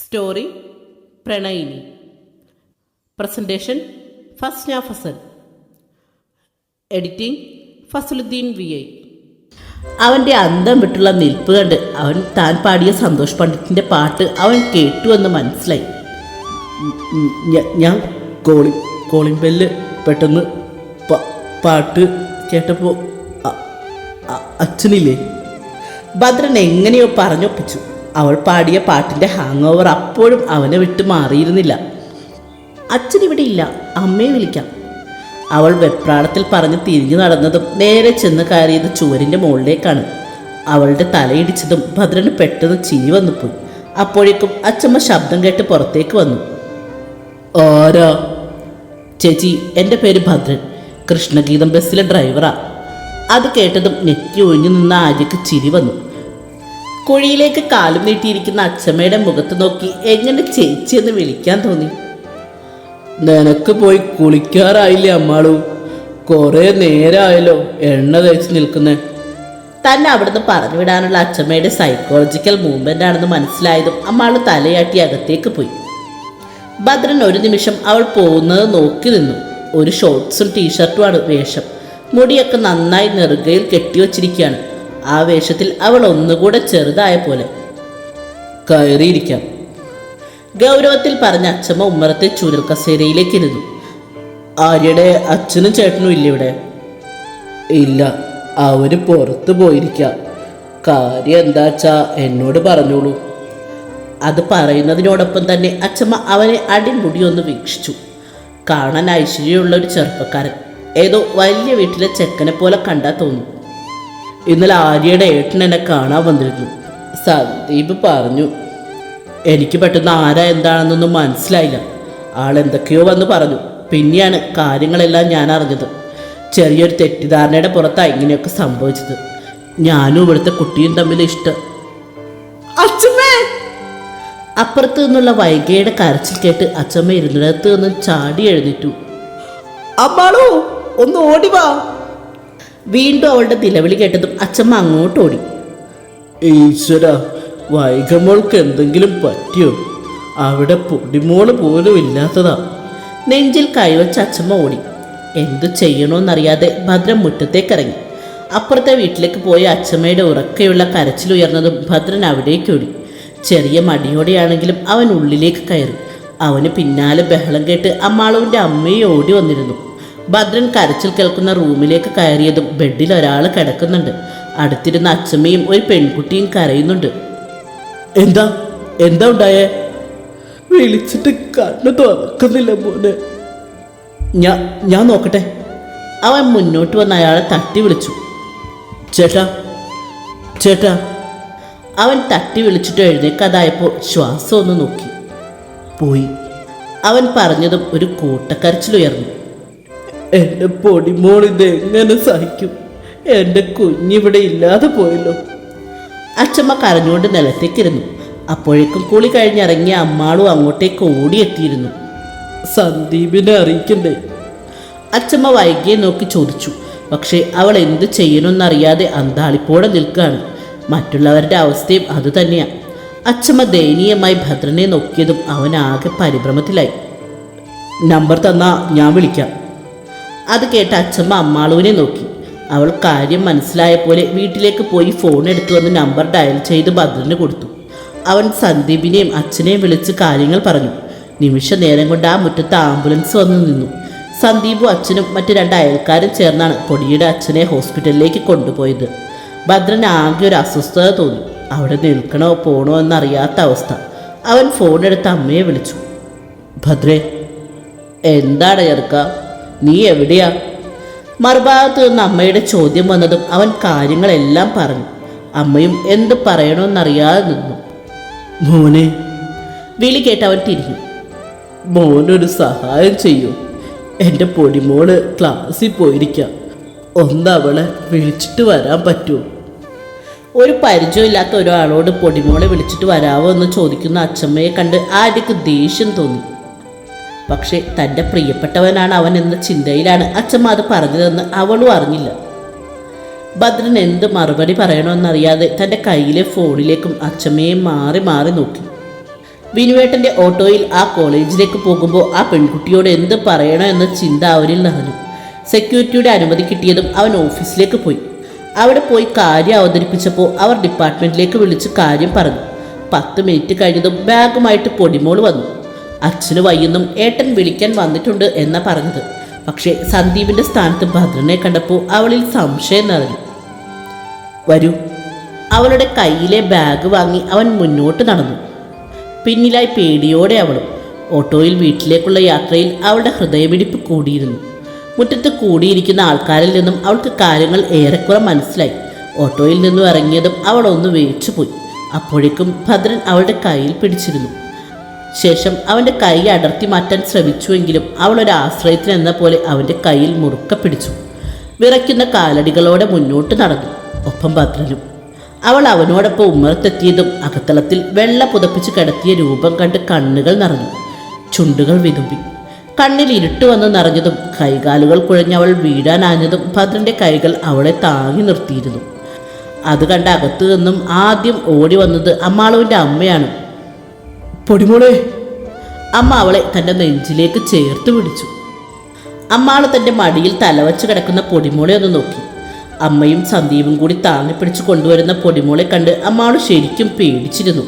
Story പ്രണയിനി. Presentation Fasna Fasal editing Fasaluddeen V I. അവന്റെ അന്തം വിട്ടുള്ള നിൽപ്പ് കണ്ട് അവൻ താൻ പാടിയ സന്തോഷ് പണ്ഡിറ്റിന്റെ പാട്ട് അവൻ കേട്ടു എന്ന് മനസ്സിലായി. ഞാൻ കോളി കോളിംഗ് ബെല്ല് പെട്ടെന്ന് പാട്ട് കേട്ടപ്പോൾ അച്ഛനില്ലേ? ഭദ്രൻ എങ്ങനെയോ പറഞ്ഞൊപ്പിച്ചു. അവൾ പാടിയ പാട്ടിന്റെ ഹാങ് ഓവർ അപ്പോഴും അവനെ വിട്ട് മാറിയിരുന്നില്ല. അച്ഛൻ ഇവിടെ ഇല്ല അമ്മയെ വിളിക്കാം. അവൾ വെപ്രാളത്തിൽ പറഞ്ഞ് തിരിഞ്ഞു നടന്നതും നേരെ ചെന്ന് കയറിയത് ചുവരിന്റെ മുകളിലേക്കാണ്. അവളുടെ തലയിടിച്ചതും ഭദ്രന് പെട്ടെന്ന് ചിരി വന്നുപോയി. അപ്പോഴേക്കും അച്ഛമ്മ ശബ്ദം കേട്ട് പുറത്തേക്ക് വന്നു. ഓരോ ചേച്ചി എന്റെ പേര് ഭദ്രൻ. കൃഷ്ണഗീതം ബസ്സിലെ ഡ്രൈവറാണ് അത് കേട്ടതും നെറ്റി ഒഴിഞ്ഞു നിന്ന ആര്യക്ക് ചിരി വന്നു. കുഴിയിലേക്ക് കാലും നീട്ടിയിരിക്കുന്ന അച്ഛമ്മയുടെ മുഖത്ത് നോക്കി എങ്ങനെ ചേച്ചി എന്ന് വിളിക്കാൻ തോന്നി. നിനക്ക് പോയി കുളിക്കാറായില്ലേ അമ്മാളു. കുറെ നേരമായല്ലോ എണ്ണ തേച്ച് നിൽക്കുന്നേ. തന്നെ അവിടുന്ന് പറഞ്ഞു വിടാനുള്ള അച്ഛമ്മയുടെ സൈക്കോളജിക്കൽ മൂവ്മെന്റ് ആണെന്ന് മനസ്സിലായതും അമ്മാൾ തലയാട്ടി അകത്തേക്ക് പോയി. ഭദ്രൻ ഒരു നിമിഷം അവൾ പോകുന്നത് നോക്കി നിന്നു. ഒരു ഷോർട്ട്സും ടീഷർട്ടുമാണ് വേഷം. മുടിയൊക്കെ നന്നായി നെറുകയിൽ കെട്ടിവച്ചിരിക്കുകയാണ്. ആ വേഷത്തിൽ അവൾ ഒന്നുകൂടെ ചെറുതായ പോലെ കയറിയിരിക്കാം. ഗൗരവത്തിൽ പറഞ്ഞ അച്ഛമ്മ ഉമ്മറത്തെ ചൂരൽ കസേരയിലേക്ക് ഇരുന്നു ആര്യയുടെ അച്ഛനും ചേട്ടനും ഇല്ല ഇവിടെ. ഇല്ല അവർ പുറത്തു പോയിരിക്കാം. കാര്യം എന്താച്ചാ എന്നോട് പറഞ്ഞോളൂ. അത് പറയുന്നതിനോടൊപ്പം തന്നെ അച്ഛമ്മ അവനെ അടിമുടി ഒന്ന് വീക്ഷിച്ചു. കാണാൻ ഐശ്വര്യമുള്ള ഒരു ചെറുപ്പക്കാരൻ. ഏതോ വലിയ വീട്ടിലെ ചെക്കനെ പോലെ കണ്ടാൽ തോന്നും. ഇന്നലെ ആര്യയുടെ ഏട്ടൻ എന്നെ കാണാൻ വന്നിരുന്നു. സന്ദീപ് പറഞ്ഞു എനിക്ക് പെട്ടെന്ന് ആരാ എന്താണെന്നൊന്നും മനസ്സിലായില്ല. ആൾ എന്തൊക്കെയോ വന്ന് പറഞ്ഞു. പിന്നെയാണ് കാര്യങ്ങളെല്ലാം ഞാൻ അറിഞ്ഞത്. ചെറിയൊരു തെറ്റിദ്ധാരണയുടെ പുറത്താണ് ഇങ്ങനെയൊക്കെ സംഭവിച്ചത്. ഞാനും ഇവിടുത്തെ കുട്ടിയും തമ്മിൽ ഇഷ്ടം. അച്ഛമ്മേ! അപ്പുറത്ത് നിന്നുള്ള വൈകയുടെ കരച്ചിൽ കേട്ട് അച്ഛമ്മ ഇരുന്നിടത്ത് നിന്ന് ചാടി എഴുന്നേറ്റു. അമ്മാളോ ഒന്ന് ഓടി വാ. വീണ്ടും അവളുടെ നിലവിളി കേട്ടതും അച്ചമ്മ അങ്ങോട്ട് ഓടി. ഈശ്വര വൈകമോൾക്ക് എന്തെങ്കിലും പറ്റിയോ? അവിടെ പൊടിമോൾ പോലും ഇല്ലാത്തതാ. നെഞ്ചിൽ കൈവച്ച അച്ചമ്മ ഓടി. എന്തു ചെയ്യണമെന്നറിയാതെ ഭദ്രൻ മുറ്റത്തേക്കിറങ്ങി. അപ്പുറത്തെ വീട്ടിലേക്ക് പോയ അച്ഛമ്മയുടെ ഉറക്കെയുള്ള കരച്ചിലുയർന്നതും ഭദ്രൻ അവിടേക്ക് ഓടി. ചെറിയ മടിയോടെയാണെങ്കിലും അവൻ ഉള്ളിലേക്ക് കയറി. അവന് പിന്നാലെ ബഹളം കേട്ട് അമ്മാളുവിന്റെ അമ്മയും ഓടി വന്നിരുന്നു. ഭദ്രൻ കരച്ചിൽ കേൾക്കുന്ന റൂമിലേക്ക് കയറിയതും ബെഡിൽ ഒരാൾ കിടക്കുന്നുണ്ട്. അടുത്തിരുന്ന അച്ഛമ്മയും ഒരു പെൺകുട്ടിയും കരയുന്നുണ്ട്. എന്താ? എന്താ ഉണ്ടായേ? വിളിച്ചിട്ട് കണ്ണു തുറക്കുന്നില്ല മോനെ. ഞാൻ ഞാൻ നോക്കട്ടെ. അവൻ മുന്നോട്ട് വന്ന് അയാളെ തട്ടി വിളിച്ചു. ചേട്ടാ ചേട്ടാ. അവൻ തട്ടി വിളിച്ചിട്ട് എഴുന്നേക്കാതായപ്പോൾ ശ്വാസം ഒന്ന് നോക്കി. പോയി. അവൻ പറഞ്ഞതും ഒരു കൂട്ടക്കരച്ചിലുയർന്നു. എന്റെ പൊടിമോൾ ഇത് എങ്ങനെ സഹിക്കും? എന്റെ കുഞ്ഞിവിടെ ഇല്ലാതെ പോയല്ലോ. അച്ഛമ്മ കരഞ്ഞുകൊണ്ട് നിലത്തേക്കിരുന്നു. അപ്പോഴേക്കും കുളി കഴിഞ്ഞിറങ്ങിയ അമ്മാളും അങ്ങോട്ടേക്ക് ഓടിയെത്തിയിരുന്നു. സന്ദീപിനെ അറിയിക്കണ്ടേ? അച്ഛമ്മ വൈകിയെ നോക്കി ചോദിച്ചു. പക്ഷേ അവൾ എന്ത് ചെയ്യണമെന്നറിയാതെ അന്താളിപ്പോടെ നിൽക്കുകയാണ്. മറ്റുള്ളവരുടെ അവസ്ഥയും അതുതന്നെയാണ് അച്ഛമ്മ ദയനീയമായി ഭദ്രനെ നോക്കിയതും അവൻ ആകെ പരിഭ്രമത്തിലായി. നമ്പർ തന്നാ ഞാൻ വിളിക്കാം. അത് കേട്ട അച്ഛമ്മ അമ്മാളുവിനെ നോക്കി. അവൾ കാര്യം മനസ്സിലായ പോലെ വീട്ടിലേക്ക് പോയി ഫോൺ എടുത്തു വന്ന് നമ്പർ ഡയൽ ചെയ്ത് ഭദ്രന് കൊടുത്തു. അവൻ സന്ദീപിനെയും അച്ഛനെയും വിളിച്ച് കാര്യങ്ങൾ പറഞ്ഞു. നിമിഷ നേരം കൊണ്ട് ആ മുറ്റത്ത് ആംബുലൻസ് വന്നു നിന്നു. സന്ദീപും അച്ഛനും മറ്റു രണ്ട് അയൽക്കാരും ചേർന്നാണ് പൊടിയുടെ അച്ഛനെ ഹോസ്പിറ്റലിലേക്ക് കൊണ്ടുപോയത്. ഭദ്രൻ ആകെ ഒരു അസ്വസ്ഥത തോന്നി. അവിടെ നിൽക്കണോ പോണോ എന്നറിയാത്ത അവസ്ഥ. അവൻ ഫോൺ എടുത്ത് അമ്മയെ വിളിച്ചു. ഭദ്രേ എന്താണ് ചെറുക്ക? നീ എവിടെയാ? മറുഭാഗത്തു നിന്ന് അമ്മയുടെ ചോദ്യം വന്നതും അവൻ കാര്യങ്ങളെല്ലാം പറഞ്ഞു. അമ്മയും എന്ത് പറയണമെന്നറിയാതെ നിന്നു. മോനെ. വിളി കേട്ട് അവൻ തിരിഞ്ഞു. മോനൊരു സഹായം ചെയ്യൂ. എന്റെ പൊടിമോൾ ക്ലാസ്സിൽ പോയിരിക്കാം. ഒന്ന് അവളെ വിളിച്ചിട്ട് വരാൻ പറ്റുമോ ഒരു പരിചയമില്ലാത്ത ഒരാളോട് പൊടിമോളെ വിളിച്ചിട്ട് വരാവോ എന്ന് ചോദിക്കുന്ന അച്ഛമ്മയെ കണ്ട് ആര്യക്ക് ദേഷ്യം തോന്നി. പക്ഷേ തന്റെ പ്രിയപ്പെട്ടവനാണ് അവൻ എന്ന ചിന്തയിലാണ് അച്ഛമ്മ അത് പറഞ്ഞതെന്ന് അവളും അറിഞ്ഞില്ല. ഭദ്രൻ എന്ത് മറുപടി പറയണമെന്നറിയാതെ തന്റെ കയ്യിലെ ഫോണിലേക്കും അച്ഛമ്മയെ മാറി മാറി നോക്കി. വിനുവേട്ടന്റെ ഓട്ടോയിൽ ആ കോളേജിലേക്ക് പോകുമ്പോൾ ആ പെൺകുട്ടിയോട് എന്ത് പറയണോ എന്ന ചിന്ത അവരിൽ നിറഞ്ഞു. സെക്യൂരിറ്റിയുടെ അനുമതി കിട്ടിയതും അവൻ ഓഫീസിലേക്ക് പോയി. അവിടെ പോയി കാര്യം അവതരിപ്പിച്ചപ്പോൾ അവർ ഡിപ്പാർട്ട്മെന്റിലേക്ക് വിളിച്ച് കാര്യം പറഞ്ഞു. പത്ത് മിനിറ്റ് കഴിഞ്ഞതും ബാഗുമായിട്ട് പൊടിമോൾ വന്നു. അച്ഛന് വയ്യെന്നും ഏട്ടൻ വിളിക്കാൻ വന്നിട്ടുണ്ട് എന്നാ പറഞ്ഞത്. പക്ഷേ സന്ദീപിന്റെ സ്ഥാനത്ത് ഭദ്രനെ കണ്ടപ്പോൾ അവളിൽ സംശയം നിറഞ്ഞു. വരൂ. അവളുടെ കയ്യിലെ ബാഗ് വാങ്ങി അവൻ മുന്നോട്ട് നടന്നു. പിന്നിലായി പേടിയോടെ അവളും ഓട്ടോയിൽ വീട്ടിലേക്കുള്ള യാത്രയിൽ അവളുടെ ഹൃദയമിടിപ്പ് കൂടിയിരുന്നു. മുറ്റത്ത് കൂടിയിരിക്കുന്ന ആൾക്കാരിൽ നിന്നും അവൾക്ക് കാര്യങ്ങൾ ഏറെക്കുറെ മനസ്സിലായി. ഓട്ടോയിൽ നിന്നും ഇറങ്ങിയതും അവൾ ഒന്ന് വേച്ചുപോയി അപ്പോഴേക്കും ഭദ്രൻ അവളുടെ കയ്യിൽ പിടിച്ചിരുന്നു. ശേഷം അവന്റെ കൈ അടർത്തി മാറ്റാൻ ശ്രമിച്ചുവെങ്കിലും അവൾ ഒരു ആശ്രയത്തിന് എന്ന പോലെ അവന്റെ കയ്യിൽ മുറുക്ക പിടിച്ചു. വിറയ്ക്കുന്ന കാലടികളോടെ മുന്നോട്ട് നടന്നു. ഒപ്പം ഭദ്രനും. അവൾ അവനോടൊപ്പം ഉമ്മറത്തെത്തിയതും അകത്തളത്തിൽ വെള്ള പുതപ്പിച്ച് കിടത്തിയ രൂപം കണ്ട് കണ്ണുകൾ നിറഞ്ഞു. ചുണ്ടുകൾ വിതുമ്പി. കണ്ണിൽ ഇരുട്ട് വന്ന് നിറഞ്ഞതും കൈകാലുകൾ കുഴഞ്ഞവൾ വീഴാനാഞ്ഞതും ഭദ്രന്റെ കൈകൾ അവളെ താങ്ങി നിർത്തിയിരുന്നു. അത് കണ്ട അകത്തു നിന്നും ആദ്യം ഓടി വന്നത് അമ്മാളുവിന്റെ അമ്മയാണ്. പൊടിമോളെ. അമ്മ അവളെ തന്റെ നെഞ്ചിലേക്ക് ചേർത്ത് പിടിച്ചു. അമ്മാൾ തന്റെ മടിയിൽ തലവച്ച് കിടക്കുന്ന പൊടിമോളെ ഒന്ന് നോക്കി. അമ്മയും സന്ദീപും കൂടി താങ്ങി പിടിച്ച് കൊണ്ടുവരുന്ന പൊടിമോളെ കണ്ട് അമ്മാൾ ശരിക്കും പേടിച്ചിരുന്നു.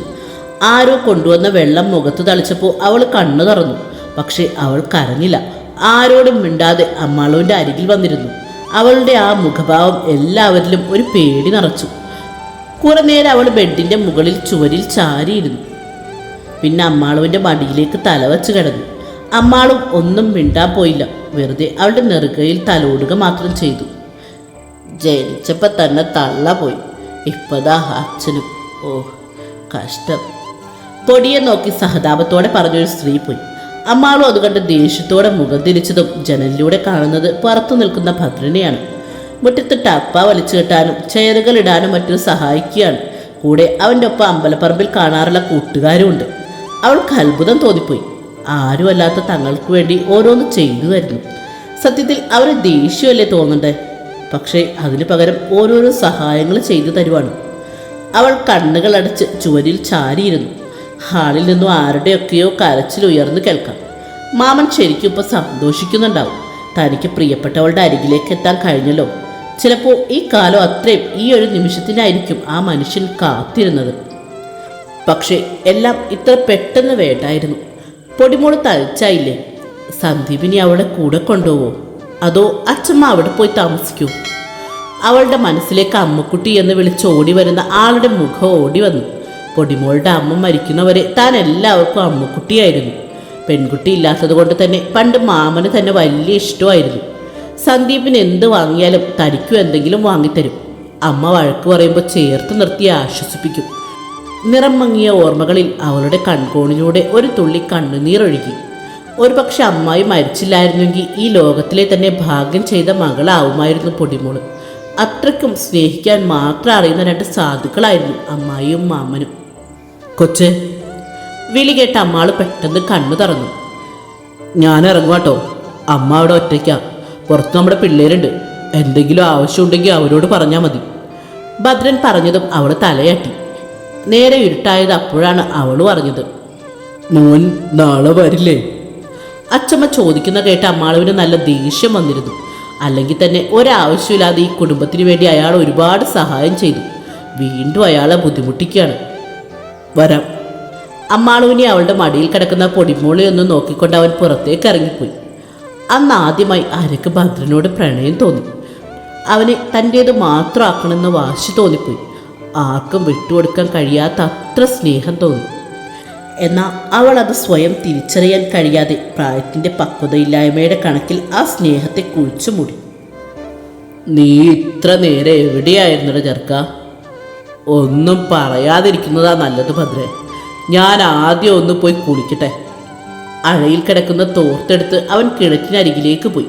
ആരോ കൊണ്ടുവന്ന വെള്ളം മുഖത്ത് തളിച്ചപ്പോൾ അവൾ കണ്ണു തുറന്നു. പക്ഷേ അവൾ കരഞ്ഞില്ല. ആരോടും മിണ്ടാതെ അമ്മാളുവിന്റെ അരികിൽ വന്നിരുന്നു. അവളുടെ ആ മുഖഭാവം എല്ലാവരിലും ഒരു പേടി നിറച്ചു. കുറെ നേരം അവൾ ബെഡിന്റെ മുകളിൽ ചുവരിൽ ചാരിയിരുന്നു. പിന്നെ അമ്മാളുവിന്റെ മടിയിലേക്ക് തല വെച്ച് കിടന്നു. അമ്മാളും ഒന്നും മിണ്ടാൻ പോയില്ല. വെറുതെ അവളുടെ നെറുകയിൽ തലോടുക മാത്രം ചെയ്തു. ജനിച്ചപ്പോൾ തന്നെ തള്ള പോയി. ഇപ്പതാ അച്ഛനും. ഓ കഷ്ടം. പൊടിയെ നോക്കി സഹതാപത്തോടെ പറഞ്ഞൊരു സ്ത്രീ പോയി. അമ്മാളും അത് കണ്ട് ദേഷ്യത്തോടെ മുഖം തിരിച്ചതും ജനലിലൂടെ കാണുന്നത് പുറത്തു നിൽക്കുന്ന ഭദ്രനെയാണ്. മുറ്റത്ത് ടപ്പ വലിച്ചു കെട്ടാനും ചെയറുകൾ ഇടാനും മറ്റും സഹായിക്കുകയാണ്. കൂടെ അവന്റെ ഒപ്പം അമ്പലപ്പറമ്പിൽ കാണാറുള്ള കൂട്ടുകാരുമുണ്ട്. അവൾക്ക് അത്ഭുതം തോന്നിപ്പോയി. ആരുമല്ലാത്ത തങ്ങൾക്ക് വേണ്ടി ഓരോന്ന് ചെയ്തു തരുന്നു സത്യത്തിൽ അവരെ ദേഷ്യമല്ലേ തോന്നണ്ടേ? പക്ഷേ അതിനു പകരം ഓരോരോ സഹായങ്ങൾ ചെയ്തു തരുവാണ്. അവൾ കണ്ണുകൾ അടച്ച് ചുവരിൽ ചാരിയിരുന്നു. ഹാളിൽ നിന്നും ആരുടെയൊക്കെയോ കരച്ചിൽ ഉയർന്നു കേൾക്കാം. മാമൻ ശരിക്കും ഇപ്പോൾ സന്തോഷിക്കുന്നുണ്ടാവും. തനിക്ക് പ്രിയപ്പെട്ടവളുടെ അരികിലേക്ക് എത്താൻ കഴിഞ്ഞല്ലോ. ചിലപ്പോൾ ഈ കാലം അത്രയും ഈ ഒരു നിമിഷത്തിനായിരിക്കും ആ മനുഷ്യൻ കാത്തിരുന്നത്. പക്ഷേ എല്ലാം ഇത്ര പെട്ടെന്ന് വേണ്ടായിരുന്നു. പൊടിമോൾ തളിച്ചായില്ലേ സന്ദീപിനി അവളെ കൂടെ കൊണ്ടുപോവോ? അതോ അച്ഛമ്മ അവിടെ പോയി താമസിക്കൂ? അവളുടെ മനസ്സിലേക്ക് അമ്മക്കുട്ടി എന്ന് വിളിച്ച് ഓടി വരുന്ന ആളുടെ മുഖം ഓടി വന്നു. പൊടിമോളുടെ അമ്മ മരിക്കുന്നവരെ താൻ എല്ലാവർക്കും അമ്മക്കുട്ടിയായിരുന്നു. പെൺകുട്ടി ഇല്ലാത്തത് കൊണ്ട് തന്നെ പണ്ട് മാമന് തന്നെ വലിയ ഇഷ്ടമായിരുന്നു. സന്ദീപിന് എന്ത് വാങ്ങിയാലും തനിക്കും എന്തെങ്കിലും വാങ്ങിത്തരും. അമ്മ വഴക്ക് പറയുമ്പോൾ ചേർത്ത് നിർത്തി ആശ്വസിപ്പിക്കും. നിറം മങ്ങിയ ഓർമ്മകളിൽ അവളുടെ കൺകോണിലൂടെ ഒരു തുള്ളി കണ്ണുനീരൊഴുകി. ഒരുപക്ഷെ അമ്മായി മരിച്ചില്ലായിരുന്നെങ്കിൽ ഈ ലോകത്തിലെ തന്നെ ഭാഗ്യം ചെയ്ത മകളാവുമായിരുന്നു പൊടിമോൾ. അത്രയ്ക്കും സ്നേഹിക്കാൻ മാത്രം അറിയുന്ന രണ്ട് സാധുക്കളായിരുന്നു അമ്മായിയും മാമനും. കൊച്ച് വിളി കേട്ട അമ്മാൾ പെട്ടെന്ന് കണ്ണു തറന്നു. ഞാൻ ഇറങ്ങുവാട്ടോ അമ്മ അവിടെ ഒറ്റയ്ക്കാ. പുറത്ത് നമ്മുടെ പിള്ളേരുണ്ട്. എന്തെങ്കിലും ആവശ്യമുണ്ടെങ്കിൽ അവരോട് പറഞ്ഞാൽ മതി. ഭദ്രൻ പറഞ്ഞതും അവൾ തലയാട്ടി. നേരെ ഇരുട്ടായത് അപ്പോഴാണ് അവൾ പറഞ്ഞത് മോൻ നാളെ വരില്ലേ? അച്ചമ്മ ചോദിക്കുന്ന കേട്ട് അമ്മാളുവിന് നല്ല ദേഷ്യം വന്നിരുന്നു. അല്ലെങ്കിൽ തന്നെ ഒരാവശ്യമില്ലാതെ ഈ കുടുംബത്തിന് വേണ്ടി അയാൾ ഒരുപാട് സഹായം ചെയ്തു. വീണ്ടും അയാളെ ബുദ്ധിമുട്ടിക്കുകയാണ്. വരാം. അമ്മാളുവിനെ അവളുടെ മടിയിൽ കിടക്കുന്ന പൊടിമോളി ഒന്ന് നോക്കിക്കൊണ്ട് അവൻ പുറത്തേക്ക് ഇറങ്ങിപ്പോയി. അന്ന് ആദ്യമായി അരക്ക് ഭദ്രനോട് പ്രണയം തോന്നി. അവനെ തന്റേത് മാത്രമാക്കണമെന്ന് വാശി തോന്നിപ്പോയി. ആർക്കും വിട്ടുകൊടുക്കാൻ കഴിയാത്ത അത്ര സ്നേഹം തോന്നി. എന്നാൽ അവൾ അത് സ്വയം തിരിച്ചറിയാൻ കഴിയാതെ പ്രായത്തിന്റെ പക്വതയില്ലായ്മയുടെ കണക്കിൽ ആ സ്നേഹത്തെ കുഴിച്ചു മൂടി. നീ ഇത്ര നേരെ എവിടെയായിരുന്നട ചെറുക്ക ഒന്നും പറയാതിരിക്കുന്നതാ നല്ലത് ഭദ്രേ ഞാൻ ആദ്യം ഒന്ന് പോയി കുളിക്കട്ടെ. അഴയിൽ കിടക്കുന്ന തോർത്തെടുത്ത് അവൻ കിണറ്റിനരികിലേക്ക് പോയി.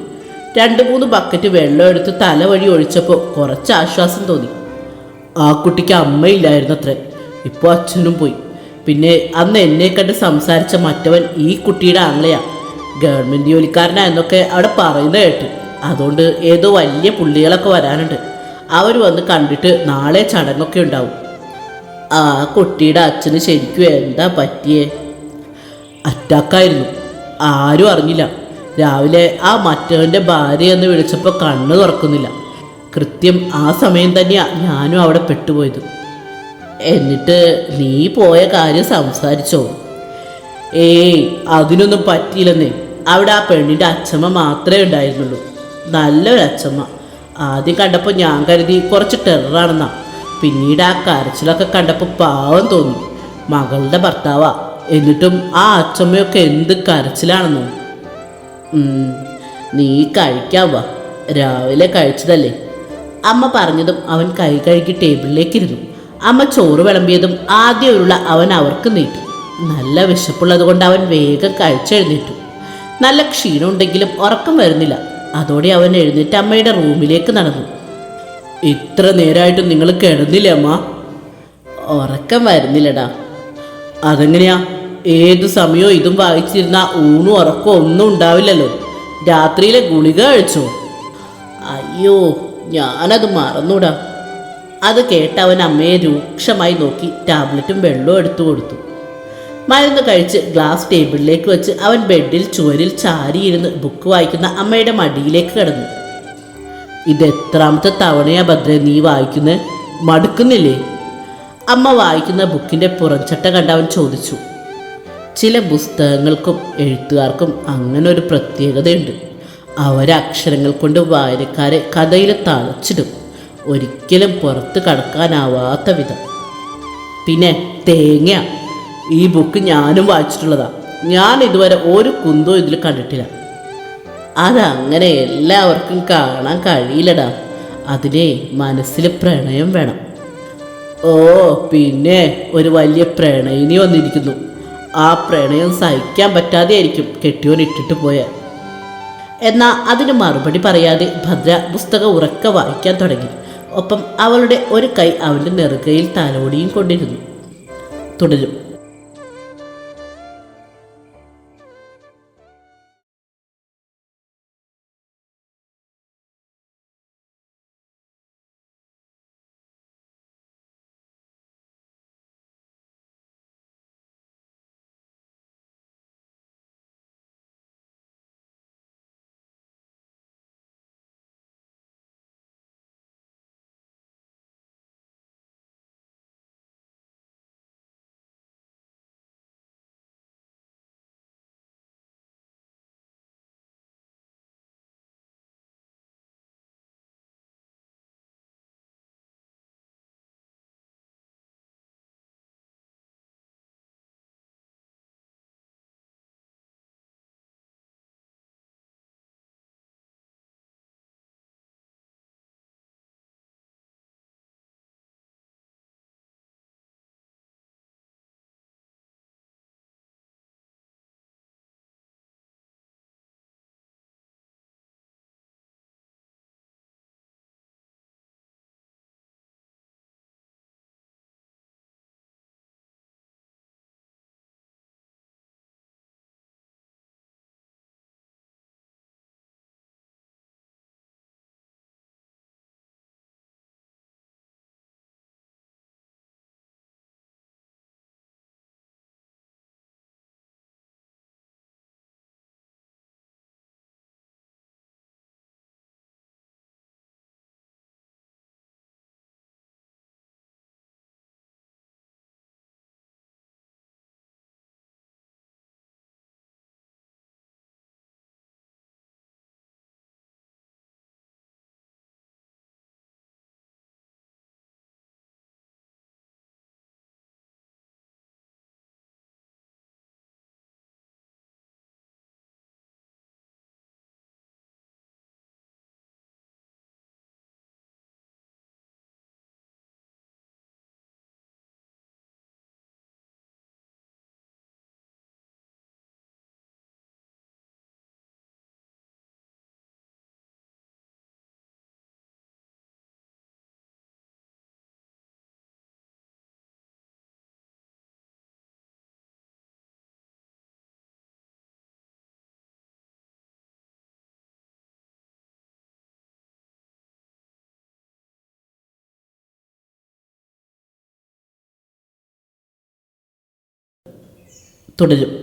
രണ്ട് മൂന്ന് ബക്കറ്റ് വെള്ളം എടുത്ത് തല വഴി ഒഴിച്ചപ്പോൾ കുറച്ച് ആശ്വാസം തോന്നി. ആ കുട്ടിക്ക് അമ്മയില്ലായിരുന്നത്രേ. ഇപ്പോൾ അച്ഛനും പോയി. പിന്നെ അന്ന് എന്നെ കണ്ട് സംസാരിച്ച മറ്റവൻ ഈ കുട്ടിയുടെ ആങ്ങളെയാ ഗവൺമെന്റ് ജോലിക്കാരനാ എന്നൊക്കെ അവിടെ പറയുന്ന കേട്ട്. അതുകൊണ്ട് ഏതോ വലിയ പുള്ളികളൊക്കെ വരാനുണ്ട്. അവർ വന്ന് കണ്ടിട്ട് നാളെ ചടങ്ങൊക്കെ ഉണ്ടാവും. ആ കുട്ടിയുടെ അച്ഛന് ശരിക്കും എന്താ പറ്റിയേ? അറ്റാക്കായിരുന്നു. ആരും അറിഞ്ഞില്ല. രാവിലെ ആ മറ്റവന്റെ ഭാര്യ എന്ന് വിളിച്ചപ്പോൾ കണ്ണ് തുറക്കുന്നില്ല. കൃത്യം ആ സമയം തന്നെയാണ് ഞാനും അവിടെ പെട്ടുപോയത്. എന്നിട്ട് നീ പോയ കാര്യം സംസാരിച്ചോ? ഏയ് അതിനൊന്നും പറ്റിയില്ലെന്നേ. അവിടെ ആ പെണ്ണിന്റെ അച്ഛമ്മ മാത്രമേ ഉണ്ടായിരുന്നുള്ളൂ. നല്ലൊരു അച്ഛമ്മ ആദ്യം കണ്ടപ്പോൾ ഞാൻ കരുതി കുറച്ച് ടെററാണെന്നാ പിന്നീട് ആ കരച്ചിലൊക്കെ കണ്ടപ്പോൾ പാവം തോന്നി. മകളുടെ ഭർത്താവാ. എന്നിട്ടും ആ അച്ഛമ്മയൊക്കെ എന്ത് കരച്ചിലാണെന്നോ? നീ കഴിക്കാവാ രാവിലെ കഴിച്ചതല്ലേ. അമ്മ പറഞ്ഞതും അവൻ കൈ കഴുകി ടേബിളിലേക്ക് ഇരുന്നു. അമ്മ ചോറ് വിളമ്പിയതും ആദ്യ ഉരുള അവൻ അവർക്ക് നീട്ടി. നല്ല വിശപ്പുള്ളത് കൊണ്ട് അവൻ വേഗം കഴിച്ചെഴുന്നേറ്റു. നല്ല ക്ഷീണമുണ്ടെങ്കിലും ഉറക്കം വരുന്നില്ല. അതോടെ അവൻ എഴുന്നേറ്റ് അമ്മയുടെ റൂമിലേക്ക് നടന്നു. ഇത്ര നേരമായിട്ടും നിങ്ങൾ കിടന്നില്ലേ അമ്മ? ഉറക്കം വരുന്നില്ലടാ. അതെങ്ങനെയാ? ഏതു സമയവും ഇതും വായിച്ചിരുന്ന ഊണും ഉറക്കവും ഒന്നും ഉണ്ടാവില്ലല്ലോ. രാത്രിയിലെ ഗുളിക കഴിച്ചോ? അയ്യോ ഞാനത് മറന്നൂടാ. അത് കേട്ട് അവൻ അമ്മയെ രൂക്ഷമായി നോക്കി ടാബ്ലറ്റും വെള്ളവും എടുത്തു കൊടുത്തു. മരുന്ന് കഴിച്ച് ഗ്ലാസ് ടേബിളിലേക്ക് വെച്ച് അവൻ ബെഡിൽ ചുവരിൽ ചാരിയിരുന്ന് ബുക്ക് വായിക്കുന്ന അമ്മയുടെ മടിയിലേക്ക് കിടന്നു. ഇത് എത്രാമത്തെ തവണയാ ഭദ്ര നീ വായിക്കുന്നത് മടുക്കുന്നില്ലേ? അമ്മ വായിക്കുന്ന ബുക്കിന്റെ പുറംചട്ട കണ്ട് അവൻ ചോദിച്ചു. ചില പുസ്തകങ്ങൾക്കും എഴുത്തുകാർക്കും അങ്ങനെ ഒരു പ്രത്യേകതയുണ്ട്. അവരെ അക്ഷരങ്ങൾ കൊണ്ട് വായനക്കാരെ കഥയിൽ തളച്ചിടും. ഒരിക്കലും പുറത്ത് കടക്കാനാവാത്ത വിധം. പിന്നെ തേങ്ങ. ഈ ബുക്ക് ഞാനും വായിച്ചിട്ടുള്ളതാ. ഞാൻ ഇതുവരെ ഒരു കുന്തോ ഇതിൽ കണ്ടിട്ടില്ല. അതങ്ങനെ എല്ലാവർക്കും കാണാൻ കഴിയില്ലടാ. അതിനെ മനസ്സിൽ പ്രണയം വേണം. ഓ പിന്നെ ഒരു വലിയ പ്രണയിനി വന്നിരിക്കുന്നു. ആ പ്രണയം സഹിക്കാൻ പറ്റാതെയായിരിക്കും കെട്ടിയോൻ ഇട്ടിട്ട് പോയ. എന്നാ അതിന് മറുപടി പറയാതെ ഭദ്ര പുസ്തകം ഉറക്കെ വായിക്കാൻ തുടങ്ങി. ഒപ്പം അവളുടെ ഒരു കൈ അവന്റെ നെറുകയിൽ തലോടിയും കൊണ്ടിരുന്നു. തുടരും. തുടരും